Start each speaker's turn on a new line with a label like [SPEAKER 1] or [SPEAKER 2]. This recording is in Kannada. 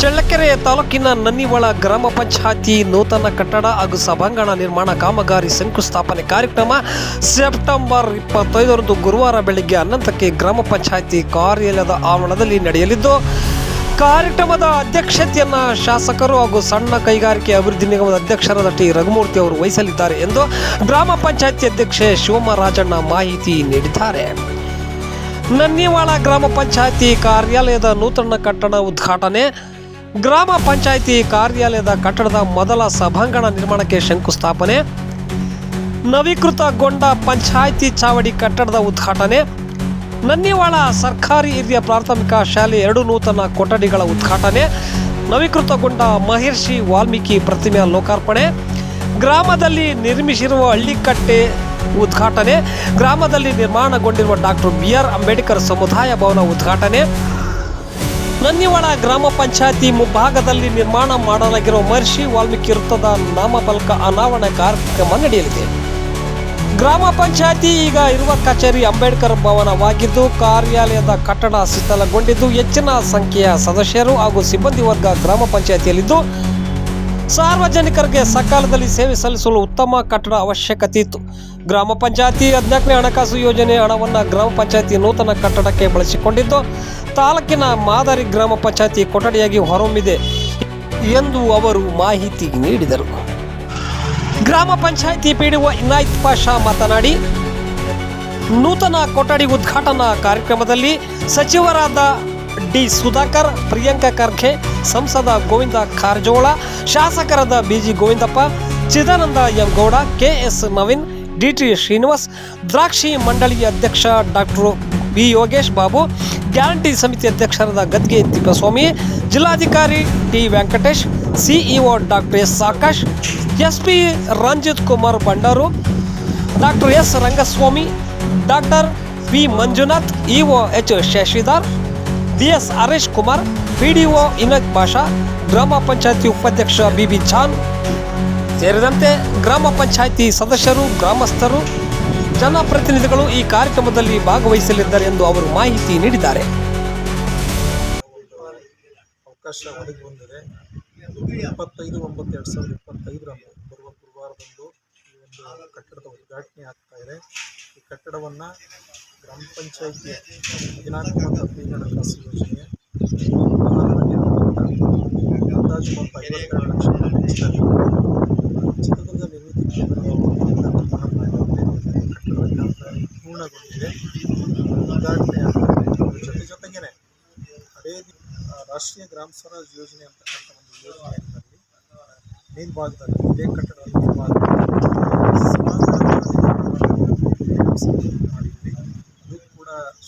[SPEAKER 1] ಚಳ್ಳಕೆರೆ ತಾಲೂಕಿನ ನನ್ನಿವಾಳ ಗ್ರಾಮ ಪಂಚಾಯತಿ ನೂತನ ಕಟ್ಟಡ ಹಾಗೂ ಸಭಾಂಗಣ ನಿರ್ಮಾಣ ಕಾಮಗಾರಿ ಶಂಕುಸ್ಥಾಪನೆ ಕಾರ್ಯಕ್ರಮ ಸೆಪ್ಟೆಂಬರ್ ಇಪ್ಪತ್ತೈದರಂದು ಗುರುವಾರ ಬೆಳಗ್ಗೆ ಹನ್ನೊಂದಕ್ಕೆ ಗ್ರಾಮ ಪಂಚಾಯತಿ ಕಾರ್ಯಾಲಯದ ಆವರಣದಲ್ಲಿ ನಡೆಯಲಿದ್ದು, ಕಾರ್ಯಕ್ರಮದ ಅಧ್ಯಕ್ಷತೆಯನ್ನು ಶಾಸಕರು ಹಾಗೂ ಸಣ್ಣ ಕೈಗಾರಿಕೆ ಅಭಿವೃದ್ಧಿ ನಿಗಮದ ಅಧ್ಯಕ್ಷರಾದ ಟಿ. ರಘುಮೂರ್ತಿ ಅವರು ವಹಿಸಲಿದ್ದಾರೆ ಎಂದು ಗ್ರಾಮ ಪಂಚಾಯತಿ ಅಧ್ಯಕ್ಷೆ ಶಿವಮ್ಮ ರಾಜಣ್ಣ ಮಾಹಿತಿ ನೀಡಿದ್ದಾರೆ. ನನ್ನಿವಾಳ ಗ್ರಾಮ ಪಂಚಾಯತಿ ಕಾರ್ಯಾಲಯದ ನೂತನ ಕಟ್ಟಡ ಉದ್ಘಾಟನೆ ಗ್ರಾಮ ಪಂಚಾಯಿತಿ ಕಾರ್ಯಾಲಯದ ಕಟ್ಟಡದ ಮೊದಲ ಸಭಾಂಗಣ ನಿರ್ಮಾಣಕ್ಕೆ ಶಂಕುಸ್ಥಾಪನೆ. ನವೀಕೃತಗೊಂಡ ಪಂಚಾಯಿತಿ ಚಾವಡಿ ಕಟ್ಟಡದ ಉದ್ಘಾಟನೆ. ನನ್ನಿವಾಳ ಸರ್ಕಾರಿ ಹಿರಿಯ ಪ್ರಾಥಮಿಕ ಶಾಲೆ ಎರಡು ನೂತನ ಕೊಠಡಿಗಳ ಉದ್ಘಾಟನೆ. ನವೀಕೃತಗೊಂಡ ಮಹರ್ಷಿ ವಾಲ್ಮೀಕಿ ಪ್ರತಿಮೆಯ ಲೋಕಾರ್ಪಣೆ. ಗ್ರಾಮದಲ್ಲಿ ನಿರ್ಮಿಸಿರುವ ಹಳ್ಳಿಕಟ್ಟೆ ಉದ್ಘಾಟನೆ. ಗ್ರಾಮದಲ್ಲಿ ನಿರ್ಮಾಣಗೊಂಡಿರುವ ಡಾಕ್ಟರ್ ಬಿ ಆರ್ ಅಂಬೇಡ್ಕರ್ ಸಮುದಾಯ ಭವನ ಉದ್ಘಾಟನೆ. ನನ್ನಿವಾಳ ಗ್ರಾಮ ಪಂಚಾಯತಿ ಮುಂಭಾಗದಲ್ಲಿ ನಿರ್ಮಾಣ ಮಾಡಲಾಗಿರುವ ಮಹರ್ಷಿ ವಾಲ್ಮೀಕಿ ವೃತ್ತದ ನಾಮಫಲಕ ಅನಾವರಣ ಕಾರ್ಯಕ್ರಮ ನಡೆಯಲಿದೆ. ಗ್ರಾಮ ಪಂಚಾಯತಿ ಈಗ ಇರುವ ಕಚೇರಿ ಅಂಬೇಡ್ಕರ್ ಭವನವಾಗಿದ್ದು, ಕಾರ್ಯಾಲಯದ ಕಟ್ಟಡ ಶಿಥಿಲಗೊಂಡಿದ್ದು, ಹೆಚ್ಚಿನ ಸಂಖ್ಯೆಯ ಸದಸ್ಯರು ಹಾಗೂ ಸಿಬ್ಬಂದಿ ವರ್ಗ ಗ್ರಾಮ ಪಂಚಾಯತಿಯಲ್ಲಿದ್ದು ಸಾರ್ವಜನಿಕರಿಗೆ ಸಕಾಲದಲ್ಲಿ ಸೇವೆ ಸಲ್ಲಿಸಲು ಉತ್ತಮ ಕಟ್ಟಡ ಅವಶ್ಯಕತೆ ಇತ್ತು. ಗ್ರಾಮ ಪಂಚಾಯತಿ ಹದಿನಾಲ್ಕನೇ ಹಣಕಾಸು ಯೋಜನೆ ಹಣವನ್ನು ಗ್ರಾಮ ಪಂಚಾಯತಿ ನೂತನ ಕಟ್ಟಡಕ್ಕೆ ಬಳಸಿಕೊಂಡಿದ್ದು, ತಾಲೂಕಿನ ಮಾದರಿ ಗ್ರಾಮ ಪಂಚಾಯತಿ ಕೊಠಡಿಯಾಗಿ ಹೊರಹೊಮ್ಮಿದೆ ಎಂದು ಅವರು ಮಾಹಿತಿ ನೀಡಿದರು. ಗ್ರಾಮ ಪಂಚಾಯತಿ ಪಿಡಿಒ ಇನಾಯತ್ ಪಾಷಾ ಮಾತನಾಡಿ, ನೂತನ ಕೊಠಡಿ ಉದ್ಘಾಟನಾ ಕಾರ್ಯಕ್ರಮದಲ್ಲಿ ಸಚಿವರಾದ ಡಿ ಸುಧಾಕರ್, ಪ್ರಿಯಾಂಕಾ ಖರ್ಗೆ, ಸಂಸದ ಗೋವಿಂದ ಕಾರಜೋಳ ಶಾಸಕರಾದ BG Govindappa, Chidananda M Gowda K S Naveen, DT Srinivas, ದ್ರಾಕ್ಷಿ ಮಂಡಳಿ ಅಧ್ಯಕ್ಷ doctor B Yogesh Babu, guarantee ಸಮಿತಿ ಅಧ್ಯಕ್ಷರಾದ ಗದ್ಗೆ ತಿಪ್ಪಸ್ವಾಮಿ, ಜಿಲ್ಲಾಧಿಕಾರಿ T Venkatesh, CEO doctor S Akash, SP Ranjit Kumar Bandaru doctor S Rangaswamy, doctor P Manjunath, EO H Shashidhar D S Harish Kumar, PDO ಇನಕ್ Basha ಗ್ರಾಮ ಪಂಚಾಯತಿ ಉಪಾಧ್ಯಕ್ಷ ಬಿ ಬಿ ಚಾನ್ ಸೇರಿದಂತೆ ಗ್ರಾಮ ಪಂಚಾಯತಿ ಸದಸ್ಯರು, ಗ್ರಾಮಸ್ಥರು, ಜನಪ್ರತಿನಿಧಿಗಳು ಈ ಕಾರ್ಯಕ್ರಮದಲ್ಲಿ ಭಾಗವಹಿಸಲಿದ್ದಾರೆ ಎಂದು ಅವರು ಮಾಹಿತಿ ನೀಡಿದ್ದಾರೆ.
[SPEAKER 2] ಅವಕಾಶ ಒದಗಿ ಬಂದಿದೆ. ಇಪ್ಪತ್ತೈದು ಒಂಬತ್ತು ಎರಡು ಸಾವಿರದ ಇಪ್ಪತ್ತೈದರಂದು ಬರುವ ಗುರುವಾರದಂದು ಈ ಒಂದು ಕಟ್ಟಡದ ಉದ್ಘಾಟನೆ ಆಗ್ತಾ ಇದೆ. ಈ ಕಟ್ಟಡವನ್ನು ಗ್ರಾಮ ಪಂಚಾಯಿತಿ ಹದಿನಾಲ್ಕು ಮತ್ತು ಹದಿನೈದು ಹಣಕಾಸು ಯೋಜನೆಯ ಅಂದಾಜು ಮೊತ್ತ ಐವತ್ತೆರಡು ಲಕ್ಷ ಚಿತ್ರದುರ್ಗ ನಿವೃತ್ತಿ ಪೂರ್ಣಗೊಂಡಿದೆ. ಅದ್ರ ಜೊತೆ ಜೊತೆಗೇನೆ ಅದೇ ರಾಷ್ಟ್ರೀಯ ಗ್ರಾಮ ಸ್ವರಾಜ್ ಯೋಜನೆ ಅಂತಕ್ಕಂಥ ಒಂದು ಯೋಜನೆಯಲ್ಲಿ ಮೇಲ್ಭಾಗದಲ್ಲಿ ಇದೇ ಕಟ್ಟಡದ ಮೇಲ್ಭಾಗದಲ್ಲಿ